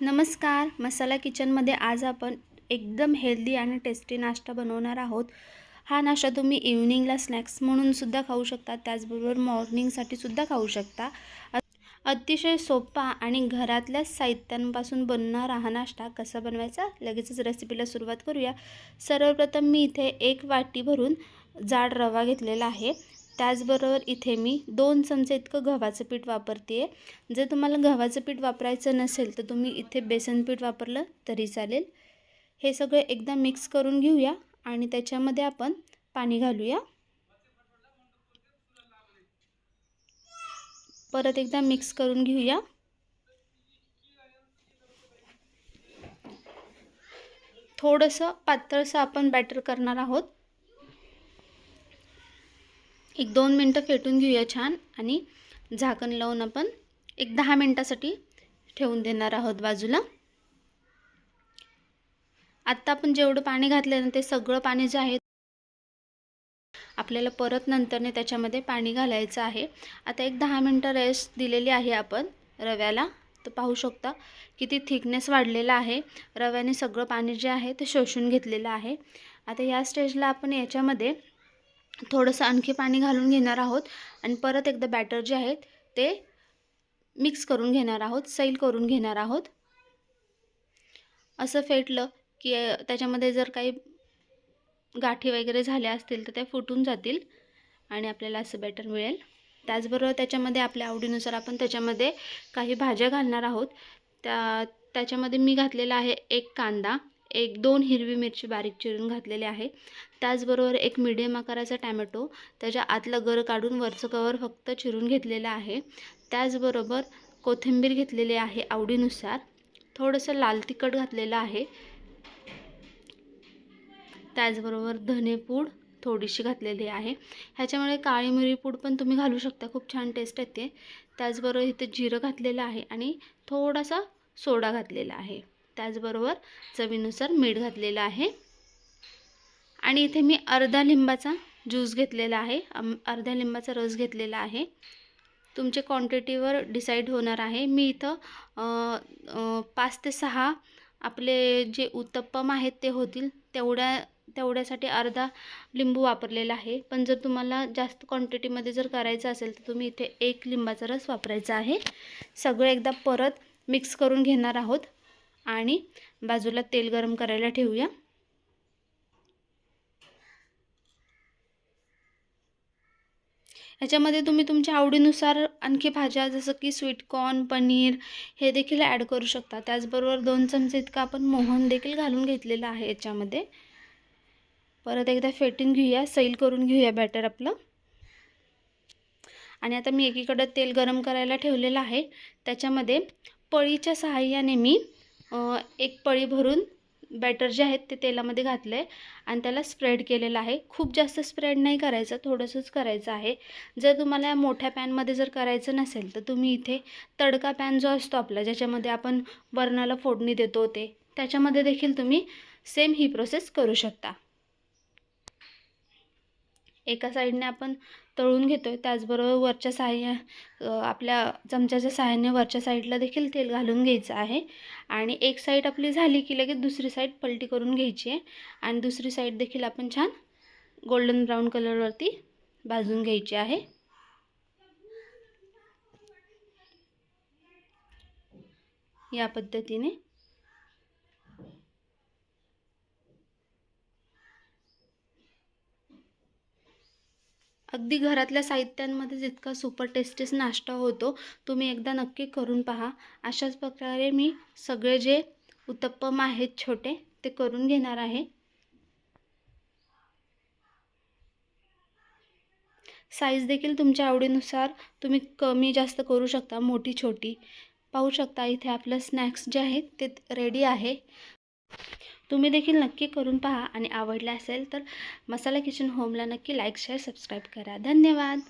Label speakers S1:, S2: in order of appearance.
S1: नमस्कार. मसाला किचनमध्ये आज आपण एकदम हेल्दी आणि टेस्टी नाश्ता बनवणार आहोत. हा नाश्ता तुम्ही इव्हनिंगला स्नॅक्स म्हणूनसुद्धा खाऊ शकता त्याचबरोबर मॉर्निंगसाठी सुद्धा खाऊ शकता. अतिशय सोपा आणि घरातल्या साहित्यांपासून बनणारा हा नाश्ता कसा बनवायचा लगेचच रेसिपीला सुरुवात करूया. सर्वप्रथम मी इथे एक वाटी भरून जाड रवा घेतलेला आहे. त्याचबरोबर इथे मी दोन चमचे इतकं गव्हाचं पीठ वापरते आहे जर तुम्हाला गव्हाचं पीठ वापरायचं नसेल तर तुम्ही इथे बेसन पीठ वापरलं तरी चालेल. हे सगळं एकदा मिक्स करून घेऊया आणि त्याच्यामध्ये आपण पाणी घालूया. परत एकदा मिक्स करून घेऊया. थोडंसं पातळसं आपण बॅटर करणार आहोत. एक दोन मिनटं फेटून घेऊया छान आणि झाकण लावून आपण एक दहा मिनटासाठी ठेवून देणार आहोत बाजूला. आत्ता आपण जेवढं पाणी घातलं ना ते सगळं पाणी जे आहे आपल्याला परत नंतरने त्याच्यामध्ये पाणी घालायचं आहे. आता एक दहा मिनटं रेस्ट दिलेली आहे आपण रव्याला. तर पाहू शकता किती थिकनेस वाढलेला आहे. रव्याने सगळं पाणी जे आहे ते शोषून घेतलेलं आहे. आता या स्टेजला आपण याच्यामध्ये थोडंसं आणखी पाणी घालून घेणार आहोत आणि परत एकदा बॅटर जे आहेत ते मिक्स करून घेणार आहोत सैल करून घेणार आहोत. असं फेटलं की त्याच्यामध्ये जर काही गाठी वगैरे झाल्या असतील तर त्या फुटून जातील आणि आपल्याला असं बॅटर मिळेल. त्याचबरोबर त्याच्यामध्ये आपल्या आवडीनुसार आपण त्याच्यामध्ये काही भाज्या घालणार आहोत. त्या त्याच्यामध्ये मी घातलेला आहे एक कांदा. एक दोन हिरवी मिरची बारीक चिरून घातलेली आहे. त्याचबरोबर एक मिडियम आकाराचा टॅमॅटो त्याच्या आतलं गर काढून वरचं कवर फक्त चिरून घेतलेलं आहे. त्याचबरोबर कोथिंबीर घेतलेली आहे आवडीनुसार. थोडंसं लाल तिखट घातलेलं आहे. त्याचबरोबर धनेपूड थोडीशी घातलेली आहे. ह्याच्यामुळे काळी मिरी पूड पण तुम्ही घालू शकता. खूप छान टेस्ट येते. त्याचबरोबर इथे जिरं घातलेलं आहे आणि थोडासा सोडा घातलेला आहे. त्याचबरोबर चवीनुसार मीठ घातलेलं आहे. आणि इथे मी अर्धा लिंबाचा ज्यूस घेतलेला आहे. अर्ध्या लिंबाचा रस घेतलेला आहे. तुमचे क्वांटिटीवर डिसाईड होणार आहे. मी इथं पाच ते सहा आपले जे उत्तप्पम आहेत ते होतील. तेवढ्या तेवढ्यासाठी अर्धा लिंबू वापरलेला आहे. पण जर तुम्हाला जास्त क्वांटिटीमध्ये जर करायचं असेल तर तुम्ही इथे एक लिंबाचा रस वापरायचा आहे. सगळं एकदा परत मिक्स करून घेणार आहोत. आणि बाजूला तेल गरम करायला ठेवूया. याच्यामध्ये तुम्ही तुमच्या आवडीनुसार आणखी भाज्या जसं की स्वीटकॉर्न पनीर हे देखील ॲड करू शकता. त्याचबरोबर दोन चमचे इतका आपण मोहन देखील घालून घेतलेलं आहे याच्यामध्ये. परत एकदा फेटून घेऊया सैल करून घेऊया बॅटर आपलं. आणि आता मी एकीकडं तेल गरम करायला ठेवलेलं आहे. त्याच्यामध्ये पळीच्या सहाय्याने मी एक पळी भरून बॅटर जे आहेत ते तेलामध्ये घातलं आहे आणि त्याला स्प्रेड केलेलं आहे. खूप जास्त स्प्रेड नाही करायचं थोडंसंच करायचं आहे. जर तुम्हाला मोठ्या पॅनमध्ये जर करायचं नसेल तर तुम्ही इथे तडका पॅन जो असतो आपला ज्याच्यामध्ये आपण वरणाला फोडणी देतो ते त्याच्यामध्ये देखील तुम्ही सेम ही प्रोसेस करू शकता. एका साईडने आपण तळून घेतो आहे त्याचबरोबर वरच्या साह्या आपल्या चमच्याच्या साह्याने वरच्या साईडला देखील तेल घालून घ्यायचं आहे. आणि एक साईड आपली झाली की लगेच दुसरी साईड पलटी करून घ्यायची आहे. आणि दुसरी साईड देखील आपण छान गोल्डन ब्राऊन कलरवरती भाजून घ्यायची आहे. या पद्धतीने अगदी घरातल्या साहित्यांमध्ये जितका सुपर टेस्टीस नाश्ता होतो तुम्ही एकदा नक्की करून पहा. अशाच प्रकारे मी सगळे जे उत्तप्पम आहेत छोटे ते करून घेणार आहे. साईज देखील तुमच्या आवडीनुसार तुम्ही कमी जास्त करू शकता मोठी छोटी. पाहू शकता इथे आपलं स्नॅक्स जे आहेत ते रेडी आहे. तुम्ही देखील नक्की करून पहा आणि आवडला असेल तर मसाला किचन होमला नक्की लाईक शेअर सबस्क्राईब करा. धन्यवाद!